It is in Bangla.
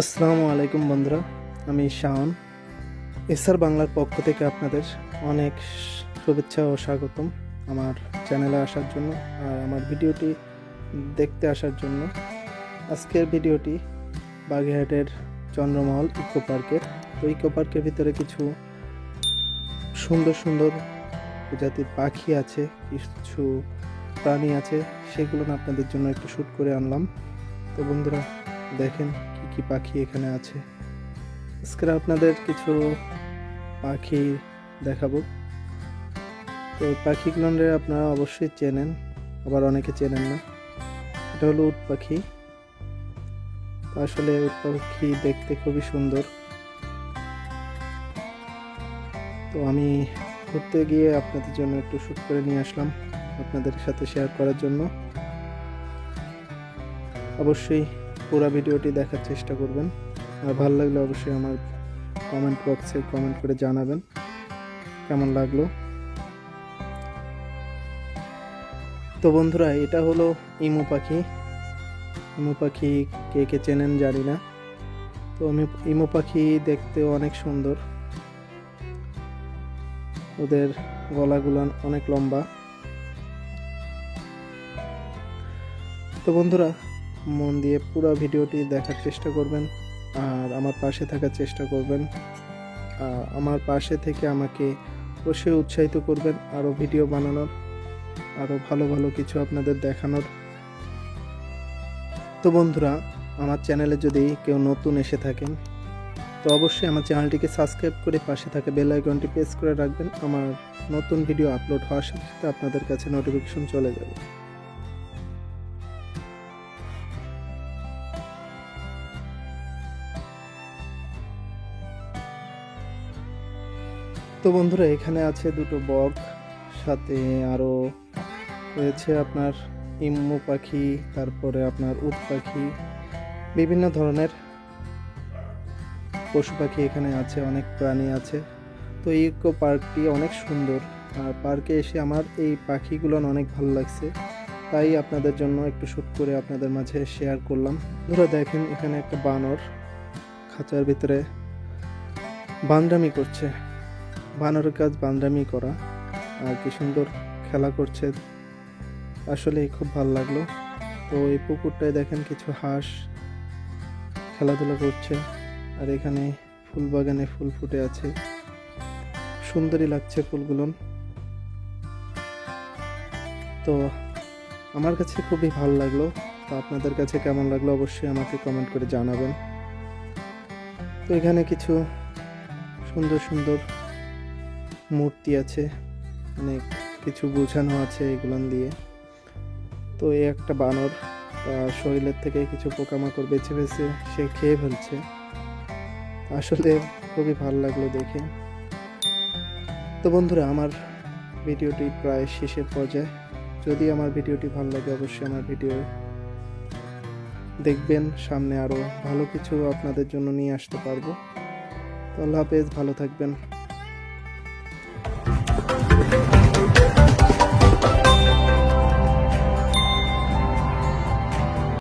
আসসালামু আলাইকুম বন্ধুরা, আমি শাওন। এসআর বাংলার পক্ষ থেকে আপনাদের অনেক শুভেচ্ছা ও স্বাগতম আমার চ্যানেলে আসার জন্য আর আমার ভিডিওটি দেখতে আসার জন্য। আজকের ভিডিওটি বাগেরহাটের চন্দ্রমহল ইকো পার্কের তো ইকো পার্কের ভিতরে কিছু সুন্দর সুন্দর প্রজাতির পাখি আছে, কিছু প্রাণী আছে, সেগুলো আপনাদের জন্য একটু শ্যুট করে আনলাম। তো বন্ধুরা, দেখেন কি পাখি এখানে আছে? আজকে আপনাদের কিছু পাখি দেখাবো। তো পাখিগুলো আপনারা অবশ্যই চেনেন, আবার অনেকে চেনেন না। এটা হলো উট পাখি। আসলে উট পাখি দেখতে খুবই সুন্দর। তো আমি ঘুরতে গিয়ে আপনাদের জন্য একটু শ্যুট করে নিয়ে আসলাম, আপনাদের সাথে শেয়ার করার জন্য। অবশ্যই পুরো ভিডিওটি দেখার চেষ্টা করবেন। আর ভালো লাগলে অবশ্যই আমার কমেন্ট বক্সে কমেন্ট করে জানাবেন। কেমন লাগল? তো বন্ধুরা, এটা হলো ইমু পাখি। ইমু পাখি কে কে চেনেন জানি না। তো আমি ইমু পাখি দেখতেও অনেক সুন্দর। ওদের গলাগুলো অনেক লম্বা। তো বন্ধুরা মন দিয়ে পুরো ভিডিওটি দেখার চেষ্টা করবেন, আর আমার পাশে থাকার চেষ্টা করবেন। আমার পাশে থেকে আমাকে অবশ্যই উৎসাহিত করবেন আরও ভিডিও বানানোর, আরও ভালো ভালো কিছু আপনাদের দেখানোর। তো বন্ধুরা, আমার চ্যানেলে যদি কেউ নতুন এসে থাকেন, তো অবশ্যই আমার চ্যানেলটিকে সাবস্ক্রাইব করে পাশে থাকা বেল আইকনটি প্রেস করে রাখবেন। আমার নতুন ভিডিও আপলোড হওয়ার সাথে সাথে আপনাদের কাছে নোটিফিকেশন চলে যাবে। তো বন্ধুরা, এখানে আছে দুটো বক, সাথে আরও রয়েছে আপনার ইম্মু পাখি, তারপরে আপনার উট পাখি, বিভিন্ন ধরনের পশু পাখি এখানে আছে, অনেক প্রাণী আছে। তো ইকো পার্কটি অনেক সুন্দর, আর পার্কে এসে আমার এই পাখিগুলো অনেক ভালো লাগছে। তাই আপনাদের জন্য একটু শ্যুট করে আপনাদের মাঝে শেয়ার করলাম। ধরো দেখেন এখানে একটা বানর খাঁচার ভিতরে বান্দামি করছে। বানরের কাজ বান্দামি করা, আর কি সুন্দর খেলা করছে। আসলে খুব ভালো লাগল। তো এই পুকুরটায় দেখেন কিছু হাঁস খেলাধুলা করছে, আর এখানে ফুল বাগানে ফুল ফুটে আছে। সুন্দরই লাগছে ফুলগুলো। তো আমার কাছে খুবই ভালো লাগল। তো আপনাদের কাছে কেমন লাগল অবশ্যই আমাকে কমেন্ট করে জানাবেন। তো এখানে কিছু সুন্দর সুন্দর মূর্তি আছে, অনেক কিছু বোঝানো আছে এগুলো দিয়ে। তো এই একটা বানর শরীরের থেকে কিছু পোকামাকড় বেছে বেছে সে খেয়ে ফেলছে। আসলে খুবই ভালো লাগল দেখে। তো বন্ধুরা, আমার ভিডিওটি প্রায় শেষের পর্যায়ে। যদি আমার ভিডিওটি ভালো লাগে, অবশ্যই আমার ভিডিও দেখবেন। সামনে আরও ভালো কিছু আপনাদের জন্য নিয়ে আসতে পারব। তো আল্লাহ হাফেজ, ভালো থাকবেন।